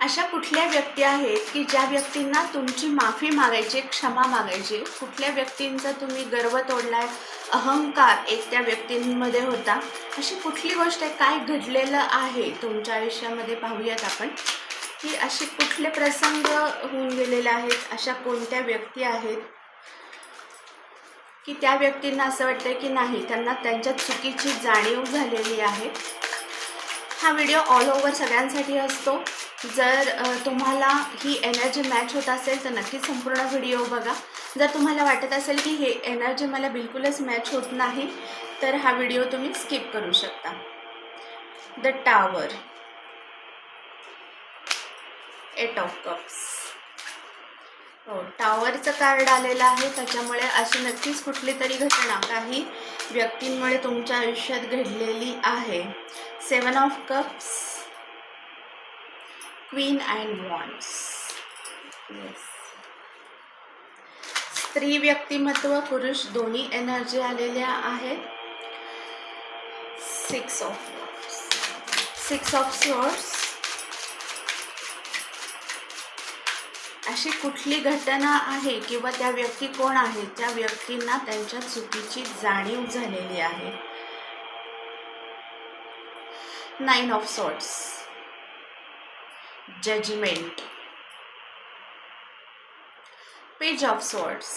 अशा कुठल्या व्यक्ती आहेत की ज्या व्यक्तींना तुमची माफी मागायची क्षमा मागायची? कुठल्या व्यक्तींचा तुम्ही गर्व तोडलाय अहंकार एक त्या व्यक्तींमध्ये होता? अशी कुठली गोष्ट आहे? काय घडलेलं आहे तुमच्या आयुष्यामध्ये? पाहूयात आपण. की असे कुठले प्रसंग होऊन गेलेले आहेत? अशा कोणत्या व्यक्ती आहेत? की त्या व्यक्तींना असं वाटतं की नाही त्यांना त्यांच्या चुकीची जाणीव झालेली आहे? हा व्हिडिओ ऑल ओव्हर सगळ्यांसाठी असतो. जर तुम्हाला ही एनर्जी मॅच होत असेल तर नक्कीच संपूर्ण व्हिडिओ बघा. जर तुम्हाला वाटत असेल की हे एनर्जी मला बिलकुलच मॅच होत नाही तर हा व्हिडिओ तुम्ही स्किप करू शकता. The tower eight of cups हो टावरचं कार्ड आलेलं आहे. त्याच्यामुळे अशी नक्कीच कुठली तरी घटना काही व्यक्तींमुळे तुमच्या आयुष्यात घडलेली आहे. Seven of cups queen and wands yes स्त्री व्यक्तिमत्व पुरुष दोन्ही एनर्जी आलेल्या आहेत. Six of six of swords अशी कुठली घटना आहे किंवा त्या व्यक्ती कोण आहेत त्या व्यक्तींना त्यांच्या चुकीची जाणीव झालेली आहे. Nine of swords judgement page of swords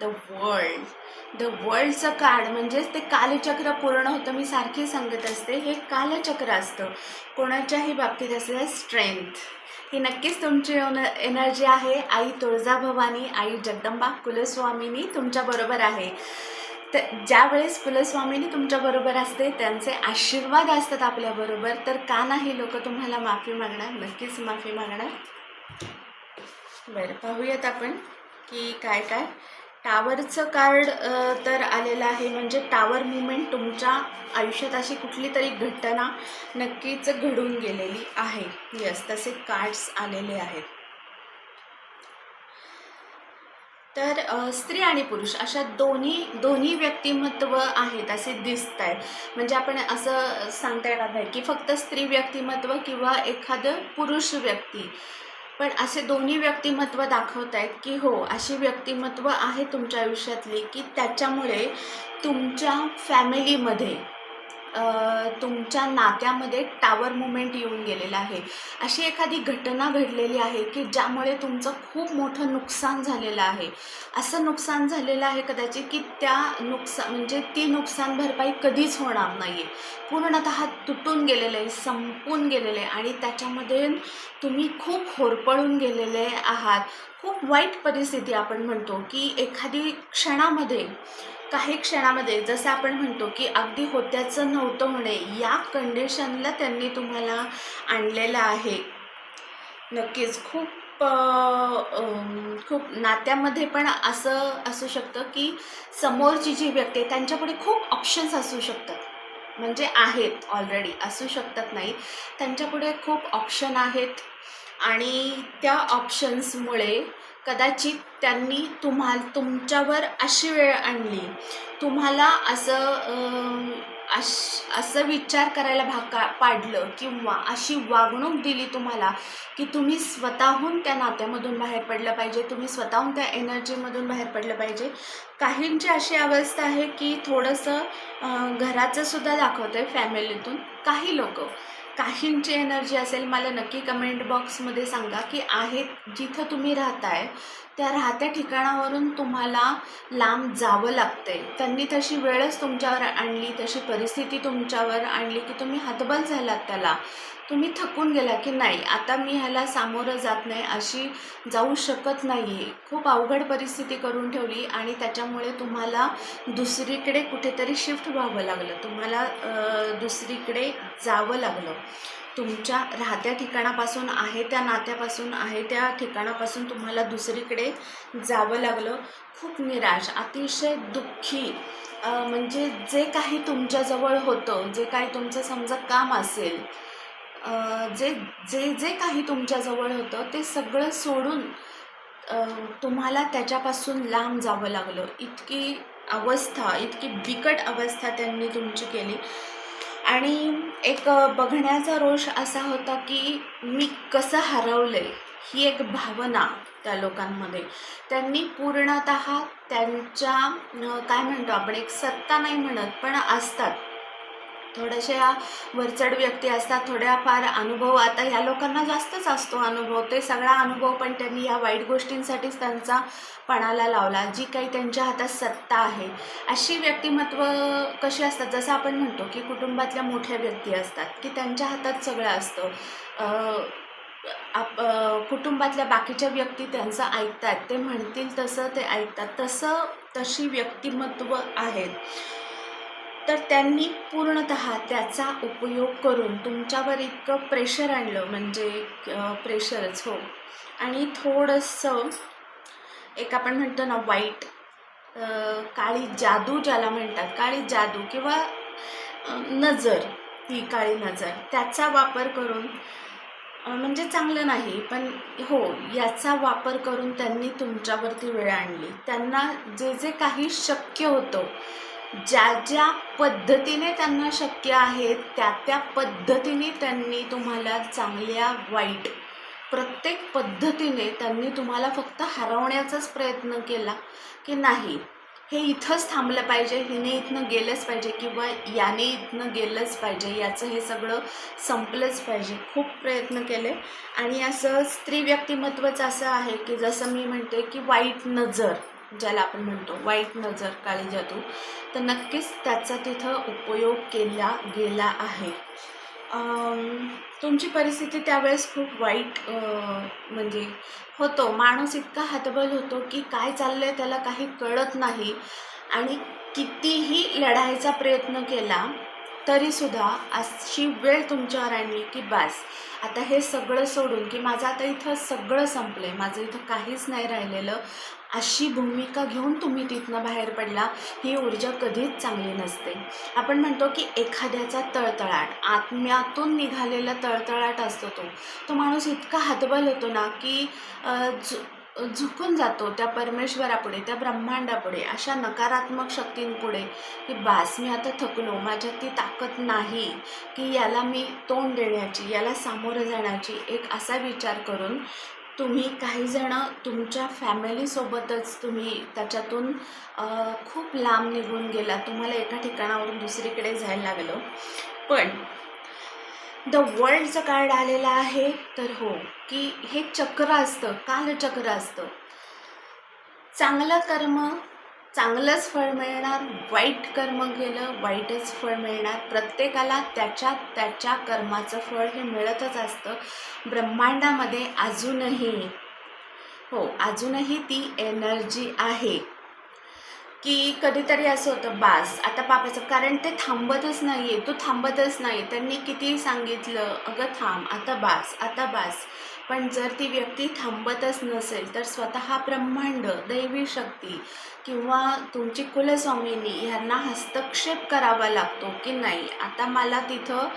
the world the वर्ल्डचं card म्हणजेच ते कालचक्र पूर्ण होतं. मी सारखी सांगत असते हे कालचक्र असतं. कोणाच्याही बाबतीत असलेलं स्ट्रेंथ ही नक्कीच तुमची एनर्जी आहे. आई तुळजाभवानी आई जगदंबा कुलस्वामिनी तुमच्याबरोबर आहे. तर ज्यावेळेस कुलस्वामिनी तुमच्याबरोबर असते त्यांचे आशीर्वाद असतात आपल्याबरोबर तर का नाही लोक तुम्हाला माफी मागणार? नक्कीच माफी मागणार. बरं पाहूयात आपण की काय काय? टावरचं कार्ड तर आलेलं आहे. म्हणजे टावर मुवमेंट तुमच्या आयुष्यात अशी कुठली तरी घटना नक्कीच घडून गेलेली आहे. यस तसे कार्ड्स आलेले आहेत. तर स्त्री आणि पुरुष अशा दोन्ही दोन्ही व्यक्तिमत्व आहेत असे दिसत आहेत म्हणजे आपण असं सांगता येणार नाही की फक्त स्त्री व्यक्तिमत्व किंवा एखादं पुरुष व्यक्ती. पण असे दोन्ही व्यक्तिमत्व दाखवत आहेत की हो अशी व्यक्तिमत्व आहे तुमच्या आयुष्यातली की त्याच्यामुळे तुमच्या फॅमिलीमध्ये तुमच्या नात्यामध्ये टावर मुमेंट येऊन गेलेला आहे. अशी एखादी घटना घडलेली आहे की ज्यामुळे तुमचं खूप मोठं नुकसान झालेलं आहे? असं नुकसान झालेलं आहे कदाचित की त्या नुकसान म्हणजे ती नुकसान भरपाई कधीच होणार नाही आहे पूर्णतः तुटून गेलेलं आहे संपून गेलेलं आहे आणि त्याच्यामध्ये तुम्ही खूप होरपळून गेलेले आहात. खूप वाईट परिस्थिती आपण म्हणतो की एखादी क्षणामध्ये काही क्षणामध्ये जसं आपण म्हणतो की अगदी होत्याचं नव्हतं होणे या कंडिशनला त्यांनी तुम्हाला आणलेलं आहे. नक्कीच खूप खूप नात्यामध्ये पण असं असू शकतं की समोरची जी व्यक्ती आहे त्यांच्यापुढे खूप ऑप्शन्स असू शकतात. म्हणजे आहेत ऑलरेडी असू शकतात नाही. त्यांच्यापुढे खूप ऑप्शन आहेत. आणि त्या ऑप्शन्समुळे कदाचित त्यांनी तुम्हा तुमच्यावर अशी वेळ आणली. तुम्हाला असं अश असं विचार करायला भाग पाडलं किंवा अशी वागणूक दिली तुम्हाला की तुम्ही स्वतःहून त्या नात्यामधून बाहेर पडलं पाहिजे तुम्ही स्वतःहून त्या एनर्जीमधून बाहेर पडलं पाहिजे. काहींची अशी अवस्था आहे की थोडंसं घराचंसुद्धा घराचं सुद्धा दाखवतं आहे फॅमिलीतून काही लोक. काहींची एनर्जी असेल मला नक्की कमेंट बॉक्समध्ये सांगा की आहेत जिथं तुम्ही राहताय त्या राहत्या ठिकाणावरून तुम्हाला लांब जावं लागतंय. त्यांनी तशी वेळच तुमच्यावर आणली तशी परिस्थिती तुमच्यावर आणली की तुम्ही हतबल झालात त्याला. तुम्ही थकून गेला की नाही आता मी ह्याला सामोरं जात नाही अशी जाऊ शकत नाही आहे खूप अवघड परिस्थिती करून ठेवली आणि त्याच्यामुळे तुम्हाला दुसरीकडे कुठेतरी शिफ्ट व्हावं लागलं. तुम्हाला दुसरीकडे जावं लागलं. तुमच्या राहत्या ठिकाणापासून आहे त्या नात्यापासून आहे त्या ठिकाणापासून तुम्हाला दुसरीकडे जावं लागलं खूप निराश अतिशय दुःखी. म्हणजे जे काही तुमच्याजवळ होतं जे काही तुमचं समजा काम असेल जे जे जे काही तुमच्याजवळ होतं ते सगळं सोडून तुम्हाला त्याच्यापासून लांब जावं लागलं. इतकी अवस्था इतकी बिकट अवस्था त्यांनी तुमची केली. आणि एक बघण्याचा रोष असा होता की मी कसं हरवले ही एक भावना त्या लोकांमध्ये. त्यांनी पूर्णत त्यांच्या काय म्हणतो आपण एक सत्ता नाही म्हणत पण असतात. थोड्याशा वरचढ व्यक्ती असतात थोड्याफार अनुभव. आता ह्या लोकांना जास्तच असतो अनुभव. ते सगळा अनुभव पण त्यांनी या वाईट गोष्टींसाठीच त्यांचा पणाला लावला. जी काही त्यांच्या हातात सत्ता आहे. अशी व्यक्तिमत्व कशी असतात? जसं आपण म्हणतो की कुटुंबातल्या मोठ्या व्यक्ती असतात की त्यांच्या हातात सगळं असतं. आप कुटुंबातल्या बाकीच्या व्यक्ती त्यांचं ऐकतात. ते म्हणतील तसं ते ऐकतात. तसं तशी व्यक्तिमत्व आहेत. तर त्यांनी पूर्णत त्याचा उपयोग करून तुमच्यावर इतकं प्रेशर आणलं म्हणजे प्रेशरच हो. आणि थोडंसं एक आपण म्हणतो ना वाईट काळी जादू ज्याला म्हणतात काळी जादू किंवा नजर ती काळी नजर त्याचा वापर करून म्हणजे चांगलं नाही पण हो याचा वापर करून त्यांनी तुमच्यावरती वेळ आणली. त्यांना जे जे काही शक्य होतं ज्या ज्या पद्धतीने त्यांना शक्य आहेत त्या त्या पद्धतीने त्यांनी तुम्हाला चांगल्या वाईट प्रत्येक पद्धतीने त्यांनी तुम्हाला फक्त हरवण्याचाच प्रयत्न केला की नाही? हे इथंच थांबलं पाहिजे हिने इथनं गेलंच पाहिजे किंवा याने इथनं गेलंच पाहिजे याचं हे सगळं संपलंच पाहिजे. खूप प्रयत्न केले. आणि असं स्त्री व्यक्तिमत्वच असं आहे की जसं मी म्हणते की वाईट नजर. ज्याला आपण म्हणतो वाईट नजर काळी जादू तर नक्कीच त्याचा तिथं उपयोग केला गेला आहे. तुमची परिस्थिती त्यावेळेस खूप वाईट म्हणजे होतो. माणूस इतका हतबल होतो की काय चाललंय त्याला काही कळत नाही. आणि कितीही लढायचा प्रयत्न केला तरीसुद्धा अशी वेळ तुमच्यावर आणली की बस. आता हे सगळं सोडून की माझं आता इथं सगळं संपलं आहे माझं इथं काहीच नाही राहिलेलं. अशी भूमिका घेऊन तुम्ही तिथनं बाहेर पडला ही ऊर्जा कधीच चांगली नसते. आपण म्हणतो की एखाद्याचा तळतळाट आत्म्यातून निघालेला तळतळाट असतो तो. तो माणूस इतका हतबल होतो ना की झुकून जातो त्या परमेश्वरापुढे त्या ब्रह्मांडापुढे अशा नकारात्मक शक्तींपुढे की बास मी आता थकलो माझ्यात ती ताकद नाही की याला मी तोंड देण्याची याला सामोरं जाण्याची एक असा विचार करून तुम्ही काहीजणं तुमच्या फॅमिलीसोबतच तुम्ही त्याच्यातून खूप लांब निघून गेला तुम्हाला एका ठिकाणावरून दुसरीकडे जायला लागलं. पण द वर्ल्डचं कार्ड आलेलं आहे. तर हो की हे चक्र असतं. कालचक्र असतं. चांगलं कर्म चांगलंच फळ मिळणार. वाईट कर्म केलं वाईटच फळ मिळणार. प्रत्येकाला त्याच्या त्याच्या कर्माचं फळ हे मिळतच असतं. ब्रह्मांडामध्ये अजूनही हो अजूनही ती एनर्जी आहे. की कधीतरी असं होतं बास आता पापाचं कारण ते थांबतच नाही आहे तो थांबतच नाही त्यांनी किती सांगितलं अगं थांब आता बास आता बास. पण जर ती व्यक्ती थांबतच नसेल तर स्वतः ब्रह्मांड दैवी शक्ती किंवा तुमची कुलस्वामिनी ह्यांना हस्तक्षेप करावा लागतो की नाही? आता मला तिथं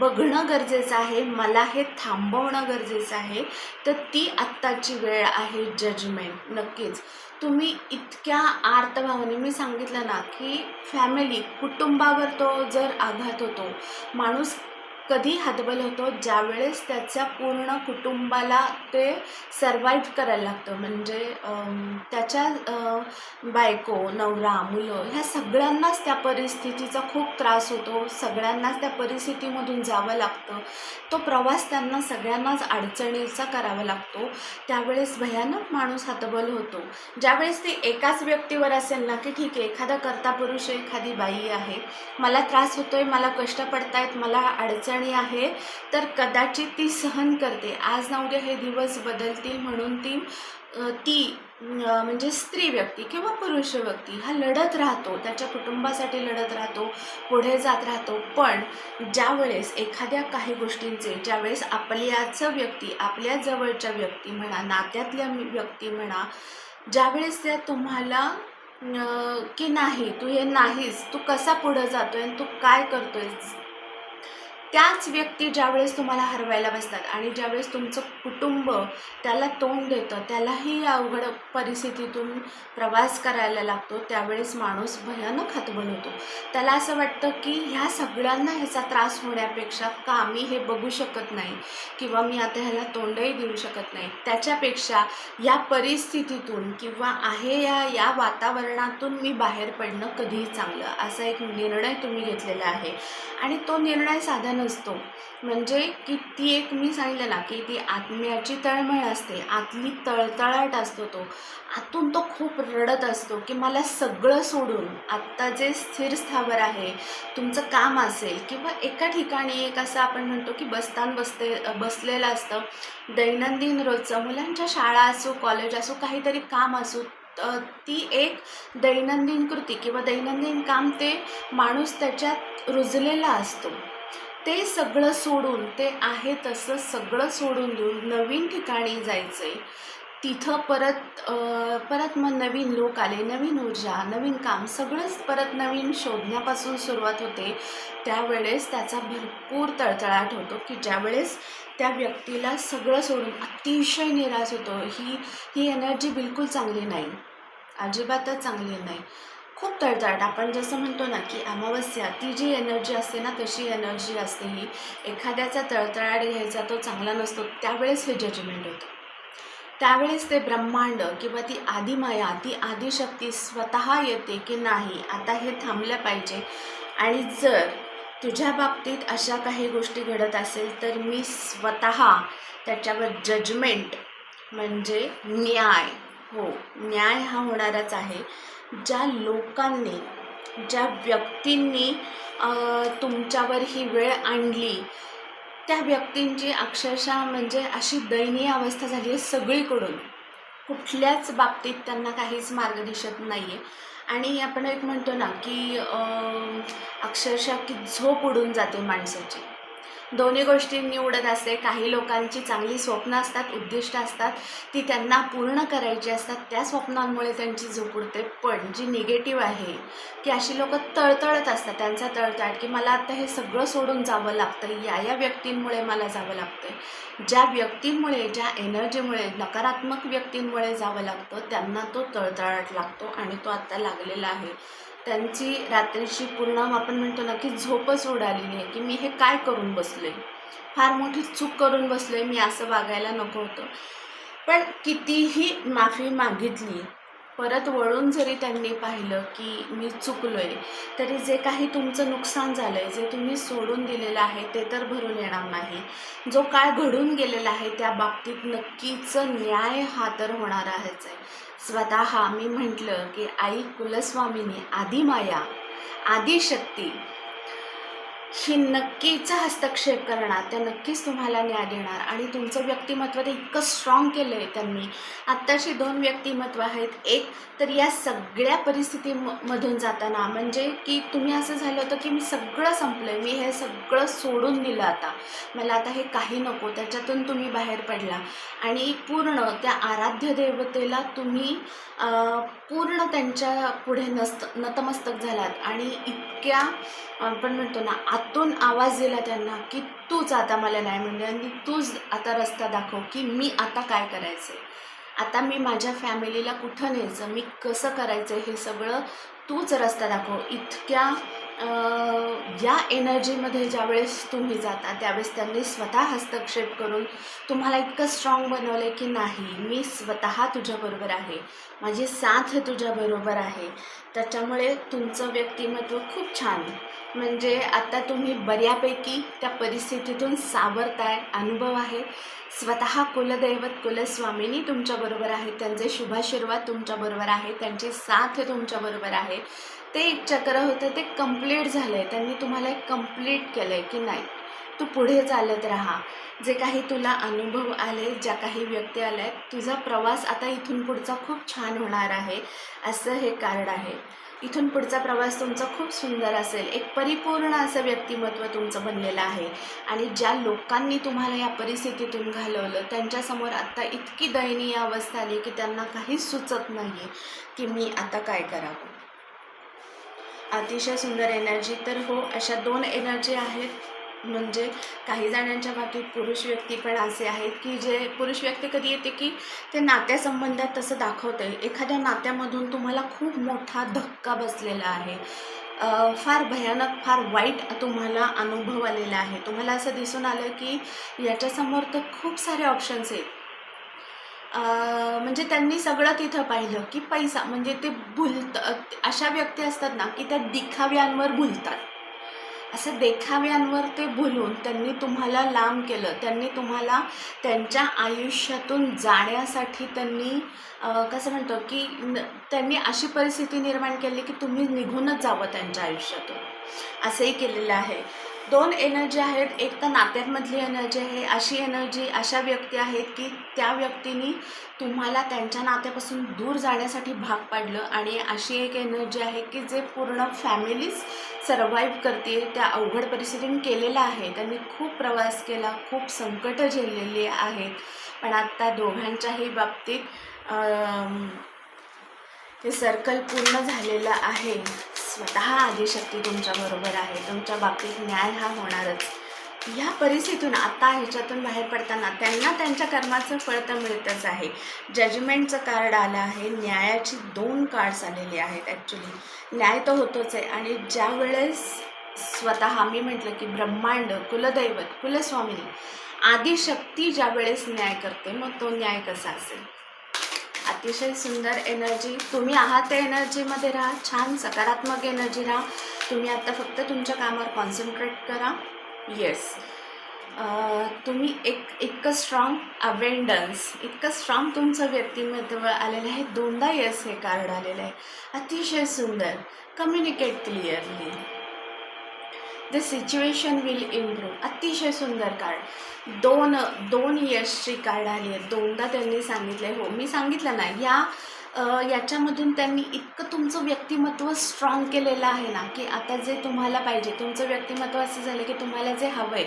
बघणं गरजेचं आहे मला हे थांबवणं गरजेचं आहे तर ती आत्ताची वेळ आहे जजमेंट. नक्कीच. तुम्ही इतक्या आर्तभावाने मी सांगितलं ना की फॅमिली कुटुंबावर तो जर आघात होतो माणूस कधी हतबल होतो ज्यावेळेस त्याच्या पूर्ण कुटुंबाला ते सर्वाईव्ह करायला लागतं. म्हणजे त्याच्या बायको नवरा मुलं ह्या सगळ्यांनाच त्या परिस्थितीचा खूप त्रास होतो. सगळ्यांनाच त्या परिस्थितीमधून जावं लागतं. तो प्रवास त्यांना सगळ्यांनाच अडचणीचा करावा लागतो. त्यावेळेस भयानक माणूस हतबल होतो. ज्यावेळेस ते एकाच व्यक्तीवर असेल ना की ठीक आहे एखादा कर्ता पुरुष एखादी बाई आहे मला त्रास होतोय मला कष्ट पडतायत मला अडचणी आहे तर कदाचित ती सहन करते. आज ना उद्या हे दिवस बदलतील म्हणून ती ती म्हणजे स्त्री व्यक्ती किंवा पुरुष व्यक्ती हा लढत राहतो. त्याच्या कुटुंबासाठी लढत राहतो पुढे जात राहतो. पण ज्यावेळेस एखाद्या काही गोष्टींचे ज्यावेळेस आपल्याचं व्यक्ती आपल्या जवळच्या व्यक्ती म्हणा नात्यातल्या व्यक्ती म्हणा ज्यावेळेस त्या तुम्हाला की नाही तू हे नाहीस तू कसा पुढं जातोय आणि तू काय करतोय त्याच व्यक्ती ज्यावेळेस तुम्हाला हरवायला बसतात आणि ज्यावेळेस तुमचं कुटुंब त्याला तोंड देतं त्यालाही या अवघड परिस्थितीतून प्रवास करायला लागतो. त्यावेळेस माणूस भयानक हतबल होतो. त्याला असं वाटतं की ह्या सगळ्यांना ह्याचा त्रास होण्यापेक्षा का मी हे बघू शकत नाही किंवा मी आता ह्याला तोंडही देऊ शकत नाही? त्याच्यापेक्षा या परिस्थितीतून किंवा आहे या या वातावरणातून मी बाहेर पडणं कधीही चांगलं. असा एक निर्णय तुम्ही घेतलेला आहे. आणि तो निर्णय साधा नसतो. म्हणजे की ती एक मी सांगितलं ना की ती आत्म्याची तळमळ असते. आतली तळतळाट असतो तो. आतून तो खूप रडत असतो की मला सगळं सोडून आत्ता जे स्थिर स्थावर आहे तुमचं काम असेल किंवा एका ठिकाणी एक असं आपण म्हणतो की बसतान बसते बसलेलं असतं दैनंदिन रोजचं मुलांच्या शाळा असो कॉलेज असो काहीतरी काम असो ती एक दैनंदिन कृती किंवा दैनंदिन काम ते माणूस त्याच्यात रुजलेला असतो. ते सगळं सोडून ते आहे तसं सगळं सोडून देऊन नवीन ठिकाणी जायचं आहे तिथं परत परत मग नवीन लोक आले नवीन ऊर्जा नवीन काम सगळंच परत नवीन शोधण्यापासून सुरुवात होते. त्यावेळेस त्याचा भरपूर तळतळाट होतो की ज्यावेळेस त्या व्यक्तीला सगळं सोडून अतिशय निराश होतो. ही ही एनर्जी बिलकुल चांगली नाही. अजिबातच चांगली नाही. खूप तळतळाट आपण जसं म्हणतो ना की अमावस्या ती जी एनर्जी असते ना तशी एनर्जी असते ही. एखाद्याचा तळतळाट घ्यायचा तो चांगला नसतो त्यावेळेस हे जजमेंट होतं. त्यावेळेस ते ब्रह्मांड किंवा ती आदिमाया ती आदिशक्ती स्वतः येते की नाही आता हे थांबलं पाहिजे. आणि जर तुझ्या बाबतीत अशा काही गोष्टी घडत असेल तर मी स्वतः त्याच्यावर जजमेंट म्हणजे न्याय. हो न्याय हा होणारच आहे. ज्या लोकांनी ज्या व्यक्तींनी तुमच्यावर ही वेळ आणली त्या व्यक्तींची अक्षरशः म्हणजे अशी दयनीय अवस्था झाली आहे सगळीकडून. कुठल्याच बाबतीत त्यांना काहीच मार्ग दिसत नाही आहे आणि आपण एक म्हणतो ना की अक्षरशः की झोप उडून जाते माणसाची. दोन्ही गोष्टी निवडत असते. काही लोकांची चांगली स्वप्न असतात उद्दिष्ट असतात ती त्यांना पूर्ण करायची असतात. त्या स्वप्नांमुळे त्यांची झोप उडते. पण जी निगेटिव्ह आहे की अशी लोकं तळतळत असतात. त्यांचा तळतळ की मला आता हे सगळं सोडून जावं लागतं. या या व्यक्तींमुळे मला जावं लागतं. ज्या व्यक्तींमुळे ज्या एनर्जीमुळे नकारात्मक व्यक्तींमुळे जावं लागतं त्यांना तो तळतळाट लागतो आणि तो आत्ता लागलेला आहे. त्यांची रात्रीची पूर्ण आपण म्हणतो ना की झोपच उडालेली आहे की मी हे काय करून बसले? फार मोठी चूक करून बसले मी असं वागायला नको होतं. पण कितीही माफी मागितली परत वळून जरी त्यांनी पाहिलं की मी चुकलो आहे तरी जे काही तुमचं नुकसान झालं आहे जे तुम्ही सोडून दिलेलं आहे ते तर भरून येणार नाही. जो काय घडून गेलेला आहे त्या बाबतीत नक्कीच न्याय हा तर होणार आहेच आहे. स्वतः मी म्हटलं की आई कुलस्वामिनी आदिमाया आदिशक्ती ही नक्कीच हस्तक्षेप करणार त्या नक्कीच तुम्हाला न्याय देणार. आणि तुमचं व्यक्तिमत्व ते इतकं स्ट्रॉंग केलं आहे त्यांनी. आत्ताशी दोन व्यक्तिमत्व आहेत. एक तर या सगळ्या परिस्थितीमधून जाताना म्हणजे की तुम्ही असं झालं होतं की मी सगळं संपलं आहे मी हे सगळं सोडून दिलं आता. मला आता हे काही नको त्याच्यातून तुम्ही बाहेर पडला. आणि पूर्ण त्या आराध्य देवतेला तुम्ही पूर्ण त्यांच्या पुढे नस्त नतमस्तक झालात. आणि इतक्या आपण म्हणतो ना आतून आवाज दिला त्यांना की तूच आता मला नाही म्हणजे आणि तूच आता रस्ता दाखव की मी आता काय करायचं आता मी माझ्या फॅमिलीला कुठं न्यायचं? मी कसं करायचं हे सगळं तूच रस्ता दाखव. इतक्या या एनर्जीमध्ये ज्यावेळेस तुम्ही जाता त्यावेळेस त्यांनी स्वतः हस्तक्षेप करून तुम्हाला इतकं स्ट्रॉंग बनवलं की नाही मी स्वतः तुझ्याबरोबर आहे. माझी साथ तुझ्याबरोबर आहे. त्याच्यामुळे तुमचं व्यक्तिमत्व खूप छान. म्हणजे आता तुम्ही बऱ्यापैकी त्या परिस्थितीतून सावरताय अनुभव आहे. स्वतः कुलदैवत कुलस्वामिनी तुमच्याबरोबर आहे. त्यांचे शुभाशीर्वाद तुमच्याबरोबर आहे. त्यांची साथ तुमच्याबरोबर आहे. ते एक चक्र होतं ते कंप्लीट झालं आहे त्यांनी तुम्हाला एक कंप्लीट केलं आहे की नाही? तू पुढे चालत राहा. जे काही तुला अनुभव आले ज्या काही व्यक्ती आल्या आहेत तुझा प्रवास आता इथून पुढचा खूप छान होणार आहे असं हे कार्ड आहे. इथून पुढचा प्रवास तुमचा खूप सुंदर असेल. एक परिपूर्ण असं व्यक्तिमत्व तुमचं बनलेलं आहे. आणि ज्या लोकांनी तुम्हाला या परिस्थितीतून घालवलं त्यांच्यासमोर आत्ता इतकी दयनीय अवस्था आली की त्यांना काहीच सुचत नाही आहे की मी आता काय करावं. अतिशय सुंदर एनर्जी. तर हो अशा दोन एनर्जी आहेत. म्हणजे काही जणांच्या बाबतीत पुरुष व्यक्ती पण असे आहेत की जे पुरुष व्यक्ती कधी येते की ते नात्यासंबंधात तसं दाखवते एखाद्या नात्यामधून तुम्हाला खूप मोठा धक्का बसलेला आहे. फार भयानक फार वाईट तुम्हाला अनुभव आलेला आहे. तुम्हाला असं दिसून आलं की याच्यासमोर तर खूप सारे ऑप्शन्स आहेत. म्हणजे त्यांनी सगळं तिथं पाहिलं की पैसा म्हणजे ते भुलत अशा व्यक्ती असतात ना की त्या दिखाव्यांवर भुलतात. असं देखाव्यांवर ते भुलून त्यांनी तुम्हाला लांब केलं. त्यांनी तुम्हाला त्यांच्या आयुष्यातून जाण्यासाठी त्यांनी कसं म्हणतो की न- त्यांनी अशी परिस्थिती निर्माण केली की तुम्ही निघूनच जावं त्यांच्या आयुष्यातून. असंही केलेलं आहे. दोन एनर्जी आहेत. एक तर नात्यांमधली एनर्जी आहे. अशी एनर्जी अशा व्यक्ती आहेत की त्या व्यक्तीनी तुम्हाला त्यांच्या नात्यापासून दूर जाण्यासाठी भाग पाडलं आणि अशी एक एनर्जी आहे की जे पूर्ण फॅमिलीज सर्वाईव्ह करते त्या अवघड परिस्थितीने केलेला आहे. त्यांनी खूप प्रवास केला खूप संकटं झेललेली आहेत. पण आत्ता दोघांच्याही बाबतीत ते सर्कल पूर्ण झालेलं आहे. स्वतः आदिशक्ती तुमच्याबरोबर आहे. तुमच्या बाबतीत न्याय हा होणारच. ह्या परिस्थितीतून आता ह्याच्यातून बाहेर पडताना त्यांना त्यांच्या कर्माचं फळ तर मिळतच आहे. जजमेंटचं कार्ड आलं आहे. न्यायाची दोन कार्ड्स आलेली आहेत ॲक्च्युली न्याय तर होतोच आहे. आणि ज्या वेळेस स्वतः मी म्हटलं की ब्रह्मांड कुलदैवत कुलस्वामिनी आदिशक्ती ज्या वेळेस न्याय करते मग तो न्याय कसा असेल? अतिशय सुंदर एनर्जी तुम्ही आहात त्या एनर्जीमध्ये राहा. छान सकारात्मक एनर्जी राहा. तुम्ही आत्ता फक्त तुमच्या कामावर कॉन्सन्ट्रेट करा. येस तुम्ही एक इतकं स्ट्रॉंग अवेंडन्स इतकं स्ट्रॉंग तुमचं व्यक्तिमत्व आलेलं आहे. दोनदा येस हे कार्ड आलेलं आहे. अतिशय सुंदर. Communicate clearly the situation will improve अतिशय सुंदर कार्ड दोन दोन इयर्सची कार्ड आली आहेत दोनदा त्यांनी सांगितले हो मी सांगितलं ना या याच्यामधून त्यांनी इतकं तुमचं व्यक्तिमत्व स्ट्रॉंग केलेलं आहे ना की आता जे तुम्हाला पाहिजे तुमचं व्यक्तिमत्व असं झालं की तुम्हाला जे हवं आहे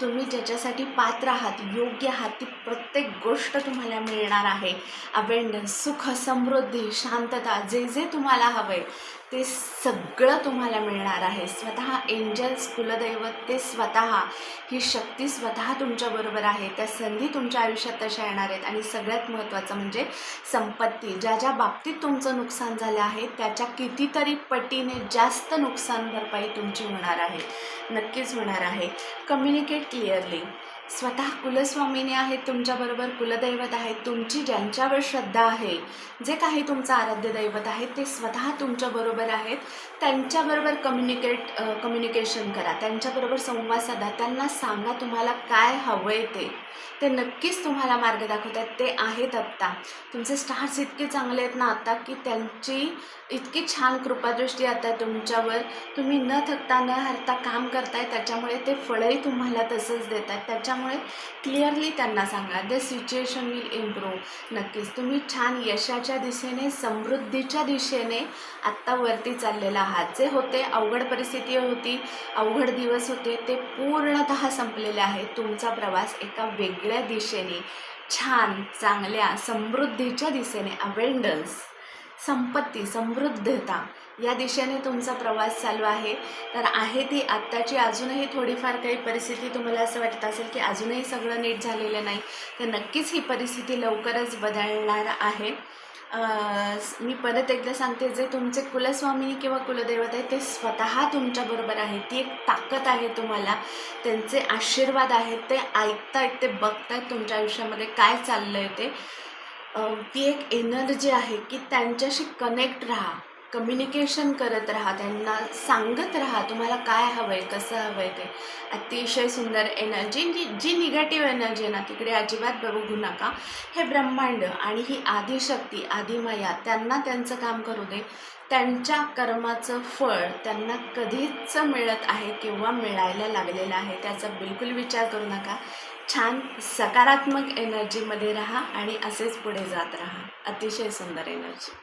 तुम्ही ज्याच्यासाठी पात्र आहात योग्य आहात ती प्रत्येक गोष्ट तुम्हाला मिळणार आहे. अवेंडन्स सुख समृद्धी शांतता जे जे तुम्हाला हवं आहे ते सगळं तुम्हाला मिळणार आहे. स्वतः एंजल्स कुलदैवत ते स्वतः. ही शक्ती स्वतः तुमच्याबरोबर आहे. त्या संधी तुमच्या आयुष्यात तशा येणार आहेत. आणि सगळ्यात महत्त्वाचं म्हणजे संपत्ती. ज्या ज्या बाबतीत तुमचं नुकसान झालं आहे त्याच्या कितीतरी पटीने जास्त नुकसान भरपाई तुमची होणार आहे. नक्कीच होणार आहे. कम्युनिकेट क्लिअरली स्वतः कुलस्वामिनी आहेत तुमच्याबरोबर कुलदैवत आहेत तुमची ज्यांच्यावर श्रद्धा आहे जे काही तुमचं आराध्य दैवत आहे ते स्वतः तुमच्याबरोबर आहेत. त्यांच्याबरोबर कम्युनिकेट कम्युनिकेशन करा त्यांच्याबरोबर संवाद साधा त्यांना सांगा तुम्हाला काय हवं आहे ते. ते नक्कीच तुम्हाला मार्ग दाखवतात. ते आहेत आत्ता. तुमचे स्टार्स इतके चांगले आहेत ना आत्ता की त्यांची इतकी छान कृपादृष्टी आता तुमच्यावर. तुम्ही न थकता न हरता काम करताय त्याच्यामुळे ते फळही तुम्हाला तसंच देतात. त्याच्यामुळे क्लिअरली त्यांना सांगा द सिच्युएशन विल इम्प्रूव्ह नक्कीच. तुम्ही छान यशाच्या दिशेने समृद्धीच्या दिशेने आत्ता वरती चाललेला आहात. जे होते अवघड परिस्थिती होती अवघड दिवस होते ते पूर्णतः संपलेले आहेत. तुमचा प्रवास एका वेगळ्या दिशेने छान चांगल्या समृद्धीच्या दिशेने अवेंडन्स संपत्ती समृद्धता या दिशेने तुमचा प्रवास चालू आहे. तर आहे ती आत्ताची अजूनही थोडीफार काही परिस्थिती तुम्हाला असं वाटत असेल की अजूनही सगळं नीट झालेलं नाही तर नक्कीच ही परिस्थिती लवकरच बदलणार आहे. मी परत एकदा सांगते जे तुमचे कुलस्वामिनी किंवा कुलदैवत आहे ते स्वतः तुमच्याबरोबर आहे ती एक ताकद आहे तुम्हाला. त्यांचे आशीर्वाद आहेत ते ऐकतायत ते बघतायत तुमच्या आयुष्यामध्ये काय चाललं आहे ते ती एक एनर्जी आहे की त्यांच्याशी कनेक्ट राहा. कम्युनिकेशन करत राहा त्यांना सांगत राहा तुम्हाला काय हवं आहे कसं हवं आहे ते. अतिशय सुंदर एनर्जी जी जी निगेटिव्ह एनर्जी आहे ना तिकडे अजिबात बघू नका. हे ब्रह्मांड आणि ही आदिशक्ती आदिमाया त्यांना त्यांचं काम करू दे. त्यांच्या कर्माचं फळ त्यांना कधीच मिळत आहे किंवा मिळायला लागलेलं आहे त्याचा बिलकुल विचार करू नका. छान सकारात्मक एनर्जीमध्ये राहा आणि असेच पुढे जात राहा. अतिशय सुंदर एनर्जी